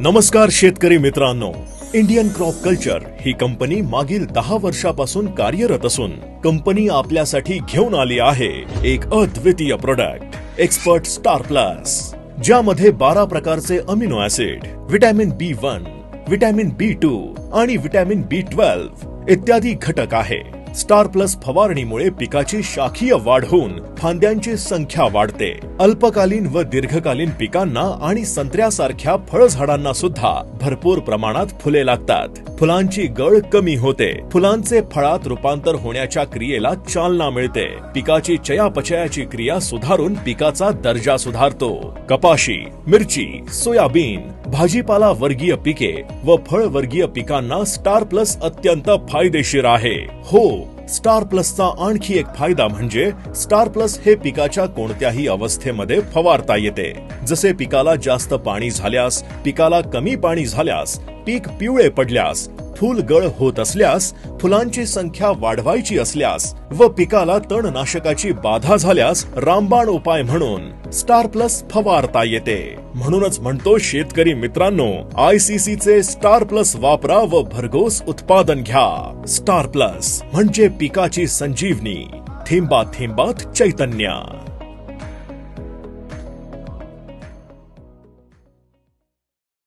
नमस्कार शेतकरी मित्रांनो. इंडियन क्रॉप कल्चर ही कंपनी मागील दहा वर्षापासून कार्यरत असून कंपनी आपल्यासाठी घेऊन आली आहे एक अद्वितीय प्रोडक्ट एक्सपर्ट स्टार प्लस ज्यामध्ये बारा प्रकारचे amino acid vitamin B one vitamin B two आणि व्हिटॅमिन बी ट्वेल्व इत्यादी घटक आहे. स्टार प्लस फवारणीमुळे पिकाची शाखीय वाढ होऊन फांद्यांची संख्या वाढते. अल्पकालीन व दीर्घकालीन पिकांना आणि संत्र्यासारख्या फळझाडांना सुद्धा भरपूर प्रमाणात फुले लागतात. फुलांची गळ कमी होते. फुलांचे फळात रूपांतर होण्याच्या क्रियेला चालना मिळते. पिकाची चयापचयाची क्रिया सुधारून पिकाचा दर्जा सुधारतो. कपाशी मिरची सोयाबीन भाजीपाला वर्गीय पिके व फळ वर्गीय पिकांना स्टार प्लस अत्यंत फायदेशीर आहे. हो स्टार प्लसचा आणखी एक फायदा म्हणजे स्टार प्लस हे पिकाच्या कोणत्याही अवस्थेमध्ये फवारता येते. जसे पिकाला जास्त पाणी झाल्यास पिकाला कमी पाणी झाल्यास पीक पिवळे पडल्यास फुलगळ होत असल्यास फुलांची संख्या वाढवायची असल्यास व पिकाला तणनाशकाची बाधा झाल्यास रामबाण उपाय म्हणून स्टार प्लस फवारता येते. म्हणूनच म्हणतो शेतकरी मित्रांनो आयसीसी चे स्टार प्लस वापरा व भरघोस उत्पादन घ्या. स्टार प्लस म्हणजे पिकाची संजीवनी. थेंबा थेंबात चैतन्य.